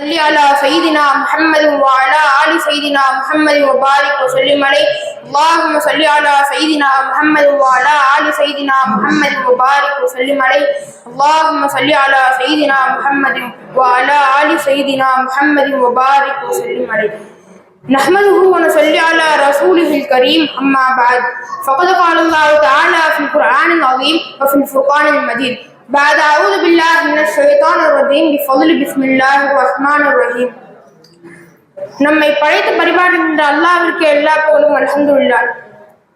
صل على سيدنا محمد وعلى آل سيدنا محمد وبارك وسلم عليه. اللهم صل على سيدنا محمد وعلى آل سيدنا محمد وبارك وسلم عليه. اللهم صل على سيدنا محمد وعلى آل سيدنا محمد وبارك وسلم عليه. نحمده ونصلي على رسوله الكريم. أما بعد فقد قال الله تعالى في القرآن العظيم وفي الفرقان المجيد. بعد أعوذ بالله من الشيطان الرجيم بفضل بسم الله الرحمن الرحيم நம்மை படைத்து பரிபாடுகின்ற அல்லாவிற்கு எல்லா புகழும் அல்ஹம்துலில்லாஹ்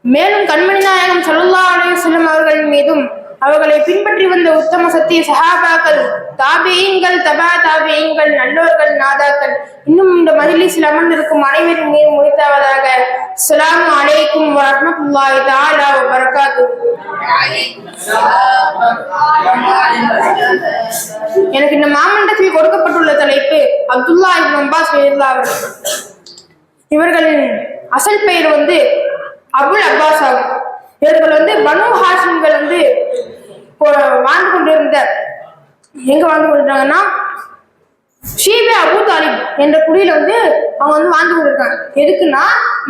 மேலும் கண்மணி நாயகம் ஸல்லல்லாஹு அலைஹி வஸல்லம் அவர்கள் மீதும் அவர்களை பின்பற்றி வந்த உத்தம சத்திய சஹாபாக்கள் தாபியீன்கள் தபா தாபேயங்கள் நல்லோர்கள் நாதாக்கள். இன்னும் இந்த மஜ்லிஸில் அமர்ந்திருக்கும் அனைவரும் மீது முடித்தாவதாக சலாம் அலைக்கும் வரஹ்மத்துல்லாஹி தாலா வரகாத்து எனக்கு இந்த மாமண்டத்தில் கொடுக்கப்பட்டுள்ள தலைப்பு அப்துல்லா இப்னு அப்பாஸ் அவர்கள். இவர்களின் அசல் பெயர் வந்து அபுல் அப்பாஸ் ஆகும். இவர்கள் வந்து பனு ஹாஷிம்கள் வந்து இப்போ வாழ்ந்து கொண்டிருந்த எங்க வாழ்ந்து கொண்டிருக்காங்கன்னா ஷீபே அபு தாலிப் என்ற குடியில வந்து அவங்க வந்து வாழ்ந்து கொண்டிருக்காங்க. எதுக்குன்னா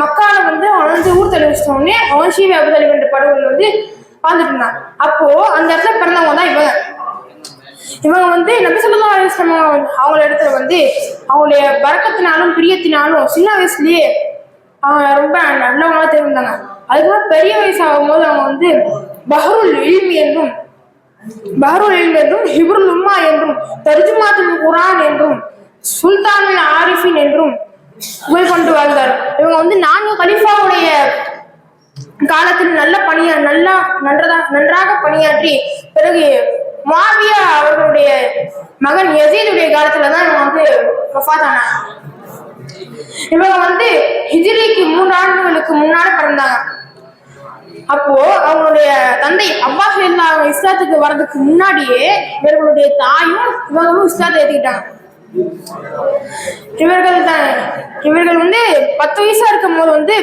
மக்கால வந்து அவன் வந்து ஊர் தள்ளி வச்சிட்ட அவன் ஷீபே அபு தாலிப் என்ற படகுல வந்து வாழ்ந்துட்டு இருந்தான். அப்போ அந்த இடத்துல பிறந்தவங்க தான் இவங்க. இவங்க வந்து நபி சொல்லலாம் அவங்கள இடத்துல வந்து அவங்களுடைய பறக்கத்தினாலும் பிரியத்தினாலும் சின்ன வயசுலயே அவங்க ரொம்ப நல்லவங்களா தெரிந்தாங்க அதுக்கப்புறம் பெரிய வயசு ஆகும்போது அவங்க வந்து பஹருல் இல்மி என்றும் பஹருல் என்றும் ஹிப்ருல் உம்மா என்றும் தர்ஜுமாத்துல் குரான் என்றும் சுல்தானுல் ஆரிஃபின் என்றும் புகழ் கொண்டு வாழ்ந்தார். இவங்க வந்து நான்கு கலிஃபாவுடைய காலத்தில் நல்ல பணியா நல்லா நன்றதா நன்றாக பணியாற்றி பிறகு மாவியா அவர்களுடைய மகன் யசீதுடைய காலத்துல தான் இவங்க வந்து வஃபாத் இவங்க வந்து ஹிஜ்ரிக்கு மூன்று ஆண்டுகளுக்கு முன்னாடி பிறந்தாங்க. அப்போ அவங்களுடைய தந்தை அப்பாஸ் இல்லா அவங்க இஸ்லாத்துக்கு வர்றதுக்கு முன்னாடியே இவர்களுடைய தாயும் இவங்களும் இஸ்லாத்தை ஏத்துக்கிட்டாங்க. இவர்கள் தான் இவர்கள் வந்து பத்து வயசா இருக்கும் போது வந்து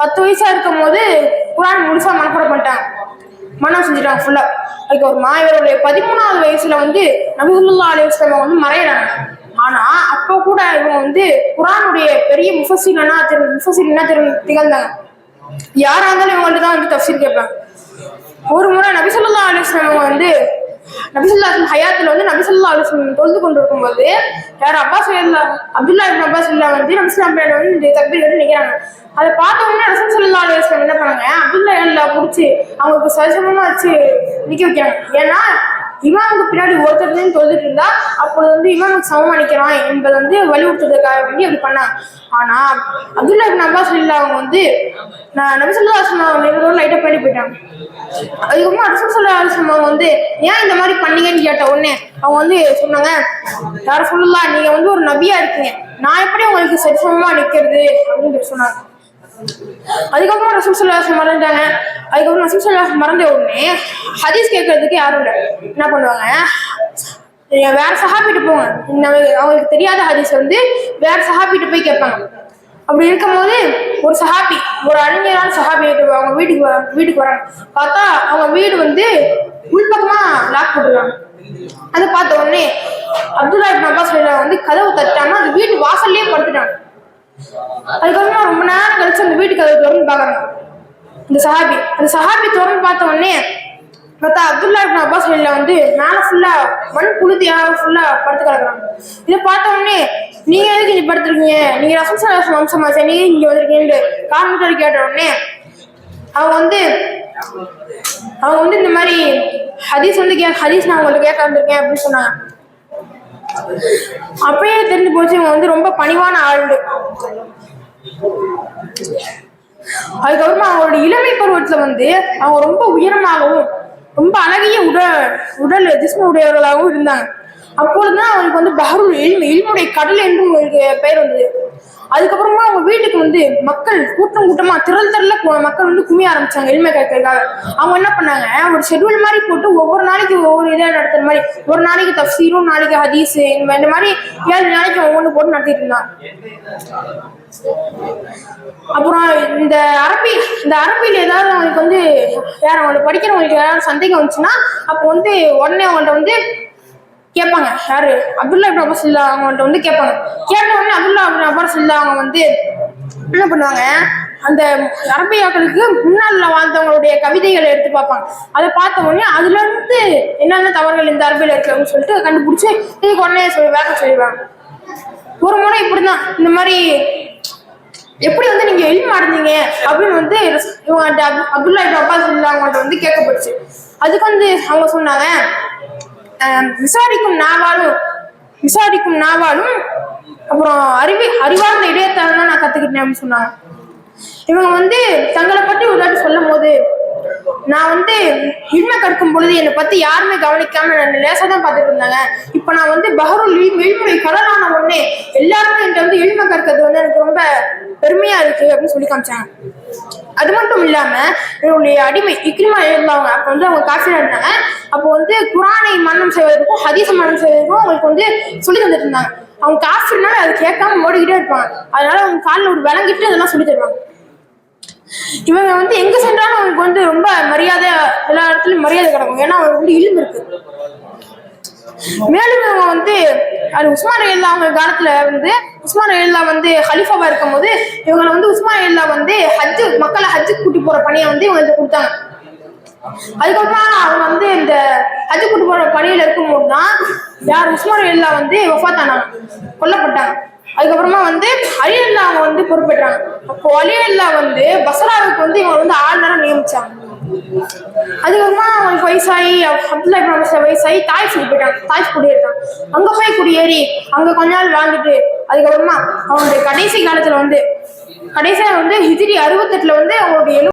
பத்து வயசா இருக்கும் போது குரான் முழுசா மனப்பாடம் பண்ணிட்டாங்க. மனம் செஞ்சுட்டாங்க ஃபுல்லா மா இவருடைய பதிமூணாவது வயசுல வந்து நபிசுல்லா அலிஸ்லாம் வந்து மறையிறாங்க. ஆனா அப்போ கூட இவங்க வந்து குரானுடைய பெரிய முஃபசிலனா திரு முஃபசிலனா திரு திகழ்ந்தாங்க. யாரா இருந்தாலும் இவங்கள்ட்ட தான் வந்து தப்சீர் கேட்பாங்க. ஒரு முறை நபிசல்லா அலிஸ்லாம் அவங்க வந்து நபிசல்லா ஹயாத்துல வந்து நபிசல்லா அலிஸ்லாம் தொழுது கொண்டு இருக்கும்போது யார் அப்பாஸ் இல்லா அப்துல்லா இப்னு அப்பாஸ் இல்லா வந்து நபிசுல்லாம் பேர் வந்து இந்த தப்பீர் வந்து நிக்கிறாங்க. அதை பார்த்த உடனே ரசூல் சல்லா அலிஸ்லாம் என்ன பண்ணாங்க? அப்துல்லா இல்லா பிடிச்சி அவங்களுக்கு சரிசமமா வச்சு நிக்க வைக்கிறாங்க. ஏன்னா இவன் அவங்க பின்னாடி ஒருத்தர் தொழுதுட்டு இருந்தா அப்போது வந்து இமாமுக்கு சமமாக நிற்கிறான் என்பதை வந்து வலியுறுத்துறதுக்காக வேண்டி அப்படி பண்ணாங்க ஆனா அப்துல்லா இப்னு அப்பாஸ் இல்லா அவங்க வந்து நான் நபிசுல்லா அலிஸ்லாம் லைட்டா பண்ணி போயிட்டாங்க. அதுக்கப்புறமா ரசூல் சல்லா அவங்க வந்து ஏன் இந்த மாதிரி பண்ணீங்கன்னு கேட்ட உடனே அவங்க வந்து சொன்னாங்க யார சொல்லலாம் நீங்க வந்து ஒரு நபியா இருக்கீங்க. நான் எப்படி உங்களுக்கு சரிசமமா நிக்கிறது? அப்படின்னு சொன்னாங்க. அதுக்கப்புறம் ரசூல் சொல்லாசம் மறந்துட்டாங்க. அதுக்கப்புறம் ரசூல் சொல்லாசம் மறந்த உடனே ஹதீஸ் கேட்கறதுக்கு யாரும் இல்லை. என்ன பண்ணுவாங்க? வேற சஹாபிட்டு போங்க. அவங்களுக்கு தெரியாத ஹதீஸ் வந்து வேற சஹாபிட்டு போய் கேட்பாங்க. அப்படி இருக்கும்போது ஒரு சஹாபி ஒரு அறிஞரான சஹாபி அவங்க வீட்டுக்கு வ- வீட்டுக்கு வராங்க. பார்த்தா அவங்க வீடு வந்து உள்பக்கமா லாக் போட்டுருக்காங்க. அதை பார்த்த உடனே அப்துல்லா அப்பாஸ் வந்து கதவு தட்டாம அந்த வீட்டு வாசல்லே படுத்துட்டாங்க. அதுக்கப்புறமா ரொம்ப நேரம் கழிச்சு அந்த வீட்டு கதவு திறந்து பார்க்குறாங்க. இந்த சஹாபி அந்த சஹாபி திறந்து பார்த்த உடனே பார்த்தா அப்துல்லா இப்னு அப்பாஸ் ரலியல்லாஹு வந்து மேல ஃபுல்லா மண் புழுதியாக ஃபுல்லா படுத்து கிடக்குறாங்க இதை பார்த்த உடனே நீங்க எதுக்கு இங்க படுத்துருக்கீங்க? நீங்க ரசம் வம்சமா சரி நீங்க இங்க வந்திருக்கீங்கன்னு காரணத்தோடு கேட்ட உடனே அவங்க வந்து அவங்க வந்து இந்த மாதிரி ஹதீஸ் வந்து கே ஹதீஸ் நான் உங்களுக்கு கேட்க வந்திருக்கேன் அப்படின்னு சொன்னாங்க அப்பயே தெரிஞ்சு போச்சு இவங்க வந்து ரொம்ப பணிவான ஆள். அதுக்கப்புறமா அவங்களோட இளமை பருவத்துல வந்து அவங்க ரொம்ப உயரமாகவும் ரொம்ப அழகிய உடல் உடல் ஜிஸ்ம உடையவர்களாகவும் இருந்தாங்க. அப்பொழுதுதான் அவங்களுக்கு வந்து பஹருல் இல்மு கடல் என்றும் அவங்களுக்கு பெயர் வந்தது. அதுக்கப்புறமா அவங்க வீட்டுக்கு வந்து மக்கள் கூட்டம் கூட்டமா திரள் திரள மக்கள் வந்து குமிய ஆரம்பிச்சாங்க எளிமை கேட்கறதுக்காக அவங்க என்ன பண்ணாங்க? ஒரு ஷெட்யூல் மாதிரி போட்டு ஒவ்வொரு நாளைக்கு ஒவ்வொரு இதாக நடத்துற மாதிரி ஒரு நாளைக்கு தஃசீரும் நாளைக்கு ஹதீஸ் இந்த மாதிரி- இந்த மாதிரி ஏழு நாளைக்கு ஒவ்வொன்று போட்டு நடத்திட்டு இருந்தாங்க. அப்புறம் இந்த அரபி இந்த அரபியில் ஏதாவது அவங்களுக்கு வந்து யார் அவங்களுக்கு படிக்கிறவங்களுக்கு ஏதாவது சந்தேகம் வந்துச்சுன்னா அப்போ வந்து உடனே அவங்கள்ட்ட வந்து கேட்பாங்க. யாரு? அப்துல்லா இப்னு அப்பாஸ் இல்லா அவங்கள்ட்ட வந்து கேட்பாங்க. கேட்ட உடனே அப்துல்லா அப்படி அப்பாஸ் சில்லா அவங்க வந்து என்ன பண்ணுவாங்க? அந்த அரபியாக்களுக்கு முன்னாள் வாழ்ந்தவங்களுடைய கவிதைகளை எடுத்து பார்ப்பாங்க. அதை பார்த்த உடனே அதுல இருந்து என்னென்ன தவறுகள் இந்த அரபியில் இருக்கு அப்படின்னு சொல்லிட்டு கண்டுபிடிச்சு இதுக்கு உடனே சொல்லி வேலை சொல்லிடுவாங்க. ஒரு முறை இப்படிதான். இந்த மாதிரி எப்படி வந்து நீங்க எழுதி அடைஞ்சீங்க அப்படின்னு வந்து இவங்க அப்~ அப்துல்லா இப்னு அப்பா இல்லா அவங்கள்ட்ட வந்து கேட்கப்பட்டுச்சு. அதுக்கு வந்து அவங்க சொன்னாங்க விசாரிக்கும் நாவாலும் விசாரிக்கும் நாவாலும் அப்புறம் அறிவி அறிவார்ந்த இடையத்தான் தான் நான் கத்துக்கிட்டேன் அப்படின்னு சொன்னாங்க. இவங்க வந்து தங்களை பற்றி ஒரு சொல்லும் போது நான் வந்து இன்மை கற்கும் பொழுது என்னை பத்தி யாருமே கவனிக்காம நான் லேசா தான் பார்த்துட்டு இருந்தாங்க. இப்போ நான் வந்து பஹருல் வெளிமுறை கலரான கடலான உடனே எல்லாருமே என்கிட்ட வந்து எளிமை கற்கிறது வந்து ரொம்ப பெருமையா இருக்கு அப்படின்னு சொல்லி காமிச்சாங்க. அது மட்டும் இல்லாம இவருடைய அடிமை இக்ரிமா இருந்தாங்க அப்போ வந்து அவங்க காஃபியா இருந்தாங்க. அப்போ வந்து குரானை மன்னம் செய்வதற்கும் ஹதீச மன்னம் செய்வதற்கும் அவங்களுக்கு வந்து சொல்லி தந்துட்டு இருந்தாங்க. அவங்க காஃபினால அது கேட்காம ஓடிக்கிட்டே இருப்பாங்க. அதனால அவங்க காலில் ஒரு விளங்கிட்டு அதெல்லாம் சொல்லி தருவாங்க. இவங்க வந்து எங்க சென்றாலும் அவங்களுக்கு வந்து ரொம்ப மரியாதை எல்லா இடத்துலயும் மரியாதை கிடக்கும். ஏன்னா அவங்களுக்கு வந்து இல்மு இருக்கு. மேலும் இவங்க வந்து அது உஸ்மான் ரயில்லா அவங்க காலத்துல வந்து உஸ்மான் ரயில்லா வந்து ஹலிஃபாவா இருக்கும்போது இவங்களை வந்து உஸ்மான் ரயில்லா வந்து ஹஜ்ஜு மக்களை ஹஜ்ஜுக்கு கூட்டி போற பணியை வந்து இவங்களுக்கு கொடுத்தாங்க. அதுக்கப்புறமா அவங்க வந்து இந்த ஹஜ்ஜு கூட்டி போற பணியில இருக்கும்போது தான் யார் உஸ்மான் ரயில்லா வந்து வஃபாத்தானா கொல்லப்பட்டாங்க. அதுக்கப்புறமா வந்து அலியல்லா அவங்க வந்து பொறுப்பேற்றாங்க. அப்போ அலியல்லா வந்து பசராவுக்கு வந்து இவங்க வந்து ஆளுநரை நியமிச்சாங்க. அதுக்கப்புறமா அவங்களுக்கு வயசாகி அப்துல்லா இப்ராஹிம் வயசாகி தாய்ஃப் போயிட்டாங்க. தாய்ஸ் குடியேறிட்டாங்க. அங்க போய் குடியேறி அங்க கொஞ்ச நாள் வாழ்ந்துட்டு அதுக்கப்புறமா அவங்களுடைய கடைசி காலத்துல வந்து கடைசியா வந்து ஹிஜிரி அறுபத்தெட்டுல வந்து அவங்களுடைய